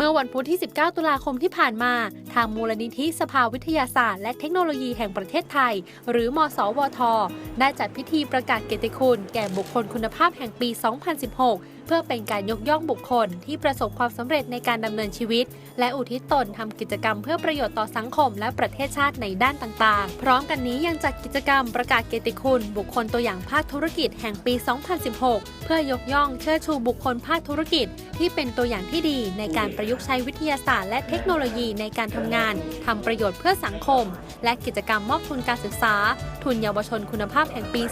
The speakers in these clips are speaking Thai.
เมื่อวันพุธที่ 19 ตุลาคมที่ผ่านมา ทางมูลนิธิสภาวิทยาศาสตร์และเทคโนโลยีแห่งประเทศไทย หรือมสวท ได้จัดพิธีประกาศเกียรติคุณ แก่บุคคลคุณภาพแห่งปี 2016 เพื่อเป็นการยกย่องบุคคลที่ประสบความสำเร็จในการดำเนินชีวิต และอุทิศตนทำกิจกรรมเพื่อประโยชน์ต่อสังคม และประเทศชาติในด้านต่างๆ พร้อมกันนี้ยังจัดกิจกรรมประกาศเกียรติคุณ บุคคลตัวอย่างภาคธุรกิจแห่งปี 2016 เพื่อยกย่องเชิดชูบุคคลภาคธุรกิจ ที่เป็นตัวอย่างที่ดีในการประยุกต์ใช้วิทยาศาสตร์และเทคโนโลยีในการทำงานทำประโยชน์เพื่อสังคม และกิจกรรมมอบทุนการศึกษา ทุนเยาวชนคุณภาพแห่งปี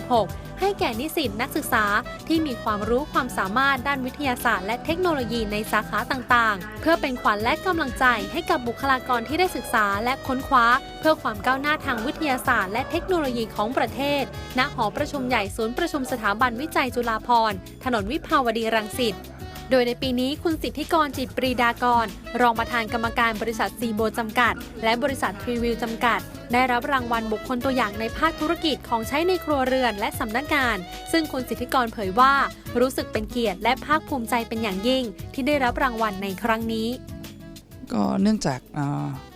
2016 ให้แก่นิสิตนักศึกษาที่มีความรู้ความสามารถด้านวิทยาศาสตร์และเทคโนโลยีในสาขาต่างๆ เพื่อเป็นขวัญและกำลังใจให้กับบุคลากรที่ได้ศึกษาและค้นคว้า เพื่อความก้าวหน้าทางวิทยาศาสตร์และเทคโนโลยีของประเทศ ณ หอประชุมใหญ่ศูนย์ประชุมสถาบันวิจัยจุฬาภรณ์ ถนนวิภาวดีรังสิต โดยในปีนี้คุณสิทธิกรจิตปรีดากร รองประธานกรรมการบริษัทซีโบจำกัด และบริษัททรีวิวจำกัด ได้รับรางวัลบุคคลตัวอย่างในภาคธุรกิจของใช้ในครัวเรือนและสำนักงาน ซึ่งคุณสิทธิกรเผยว่า รู้สึกเป็นเกียรติและภาคภูมิใจเป็นอย่างยิ่ง ที่ได้รับรางวัลในครั้งนี้ ก็เนื่องจาก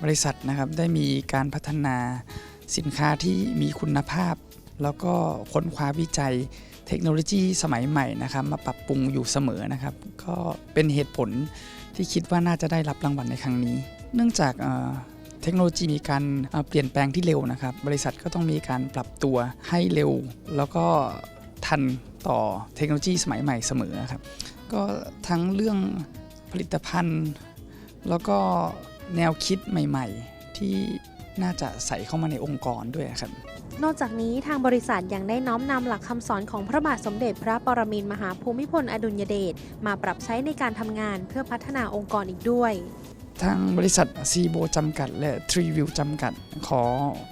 บริษัทนะครับได้มีการพัฒนาสินค้าที่มีคุณภาพ แล้วก็ค้นคว้าวิจัย เทคโนโลยีสมัยใหม่นะครับมาปรับปรุงอยู่เสมอนะครับ ก็เป็นเหตุผลที่คิดว่าน่าจะได้รับรางวัลในครั้งนี้ เนื่องจากเทคโนโลยีมีการเปลี่ยนแปลงที่เร็วนะครับ บริษัทก็ต้องมีการปรับตัวให้เร็ว แล้วก็ทันต่อเทคโนโลยีสมัยใหม่เสมอครับก็ทั้งเรื่องผลิตภัณฑ์ แล้วก็แนวคิดใหม่ ๆ ที่ น่าจะใส่เข้ามาในองค์กรด้วยครับนอกจากนี้ทางบริษัทยังได้น้อมนำหลักคำสอนของพระบาทสมเด็จพระปรมินทรมหาภูมิพลอดุลยเดชมาปรับใช้ในการทำงานเพื่อพัฒนาองค์กรอีกด้วย ทางบริษัทซีโบจำกัด และทรีวิวจำกัด ขอ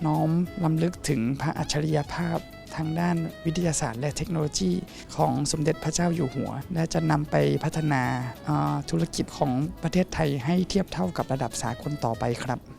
น้อมลำลึกถึงพระอัจฉริยภาพทางด้านวิทยาศาสตร์และเทคโนโลยีของสมเด็จพระเจ้าอยู่หัว และจะนำไปพัฒนาอ่าธุรกิจของประเทศไทยให้เทียบเท่ากับระดับสากลต่อไปครับ